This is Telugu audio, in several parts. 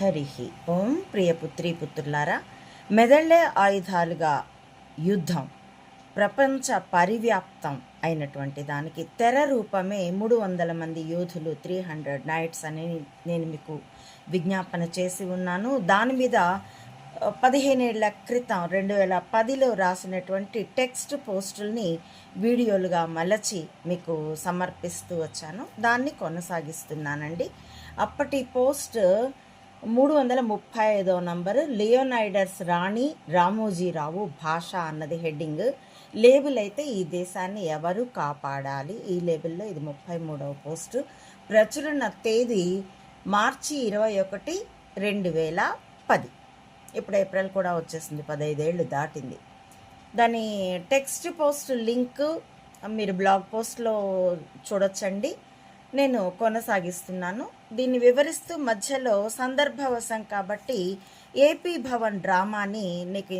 హరి ఓం ప్రియపుత్రి పుత్రులారా మెదళ్ళే ఆయుధాలుగా యుద్ధం ప్రపంచ పరివ్యాప్తం అయినటువంటి దానికి తెర రూపమే మూడు వందల మంది యోధులు త్రీ హండ్రెడ్ నైట్స్ అని నేను మీకు విజ్ఞాపన చేసి ఉన్నాను. దాని మీద పదిహేనేళ్ళ క్రితం రెండు వేల పదిలో రాసినటువంటి టెక్స్ట్ పోస్టుల్ని వీడియోలుగా మలచి మీకు సమర్పిస్తూ వచ్చాను. దాన్ని కొనసాగిస్తున్నానండి. అప్పటి పోస్ట్ మూడు వందల ముప్పై ఐదో నంబరు లియోనైడర్స్ రాణి రామోజీరావు భాష అన్నది హెడ్డింగ్. లేబుల్ అయితే ఈ దేశాన్ని ఎవరు కాపాడాలి? ఈ లేబుల్లో ఇది ముప్పై మూడవ పోస్టు. ప్రచురణ తేదీ మార్చి ఇరవై ఒకటి రెండు వేల పది. ఇప్పుడు ఏప్రిల్ కూడా వచ్చేసింది పదైదేళ్ళు దాటింది. దాని టెక్స్ట్ పోస్ట్ లింక్ మీరు బ్లాగ్ పోస్ట్లో చూడొచ్చండి. నేను కొనసాగిస్తున్నాను. దీన్ని వివరిస్తూ మధ్యలో సందర్భవశం కాబట్టి ఏపీ భవన్ డ్రామాని నీకు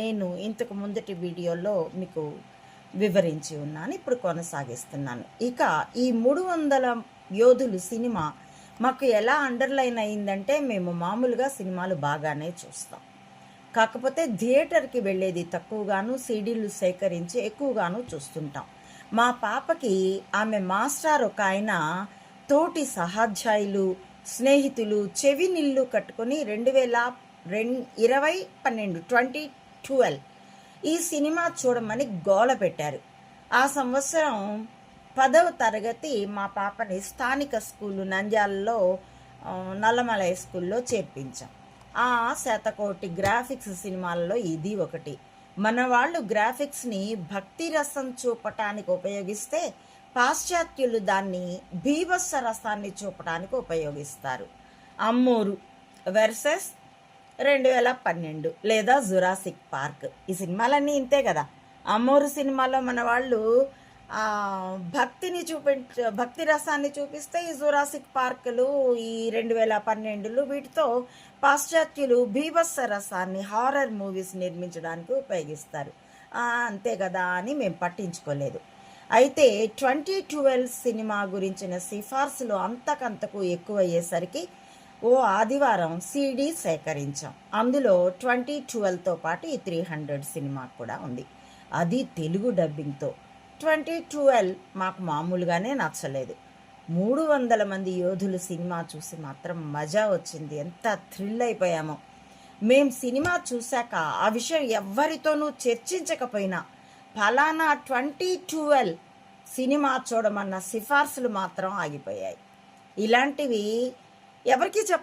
నేను ఇంతకు ముందటి వీడియోలో మీకు వివరించి ఉన్నాను. ఇప్పుడు కొనసాగిస్తున్నాను. ఇక ఈ మూడు వందల యోధులు సినిమా మాకు ఎలా అండర్లైన్ అయిందంటే మేము మామూలుగా సినిమాలు బాగానే చూస్తాం. కాకపోతే థియేటర్కి వెళ్ళేది తక్కువగాను సీడీలు సేకరించి ఎక్కువగాను చూస్తుంటాం. మా పాపకి ఆమె మాస్టర్ ఒక ఆయన తోటి సహాధ్యాయులు స్నేహితులు చెవి నిల్లు కట్టుకొని రెండు వేల రెం ఇరవై పన్నెండు ట్వంటీ ట్వెల్వ్ ఈ సినిమా చూడమని గోల పెట్టారు. ఆ సంవత్సరం పదవ తరగతి మా పాపని స్థానిక స్కూలు నంద్యాలలో నల్లమలై స్కూల్లో చేర్పించాం. ఆ శతకోటి గ్రాఫిక్స్ సినిమాల్లో ఇది ఒకటి. మన వాళ్ళు గ్రాఫిక్స్ని భక్తి రసం చూపటానికి ఉపయోగిస్తే పాశ్చాత్యులు దాన్ని భీభత్స రసాన్ని చూపటానికి ఉపయోగిస్తారు. అమ్మూరు వెర్సెస్ రెండు వేల పన్నెండు లేదా జురాసిక్ పార్క్ ఈ సినిమాలన్నీ ఇంతే కదా. అమ్మూరు సినిమాలో మన వాళ్ళు భక్తిని చూపించ భక్తి రసాన్ని చూపిస్తే ఈ జురాసిక్ పార్కులు ఈ రెండు వేల పన్నెండులు వీటితో పాశ్చాత్యులు భీభత్స రసాన్ని హారర్ మూవీస్ నిర్మించడానికి ఉపయోగిస్తారు. అంతే కదా అని మేము పట్టించుకోలేదు. అయితే ట్వంటీ ట్వెల్వ్ సినిమా గురించిన సిఫార్సులు అంతకంతకు ఎక్కువ అయ్యేసరికి ఓ ఆదివారం సీడీ సేకరించాం. అందులో ట్వంటీ ట్వెల్వ్తో పాటు ఈ త్రీ హండ్రెడ్ సినిమా కూడా ఉంది. అది తెలుగు డబ్బింగ్తో. ట్వంటీ ట్వెల్వ్ మాకు మామూలుగానే నచ్చలేదు. మూడు వందల మంది యోధులు సినిమా చూసి మాత్రం మజా వచ్చింది. ఎంత థ్రిల్ అయిపోయామో. మేం సినిమా చూశాక ఆ విషయం ఎవ్వరితోనూ చర్చించకపోయినా ఫలానా ట్వంటీ ట్వెల్వ్ సినిమా చూడమన్న సిఫార్సులు మాత్రం ఆగిపోయాయి. ఇలాంటివి ఎవరికి చెప్ప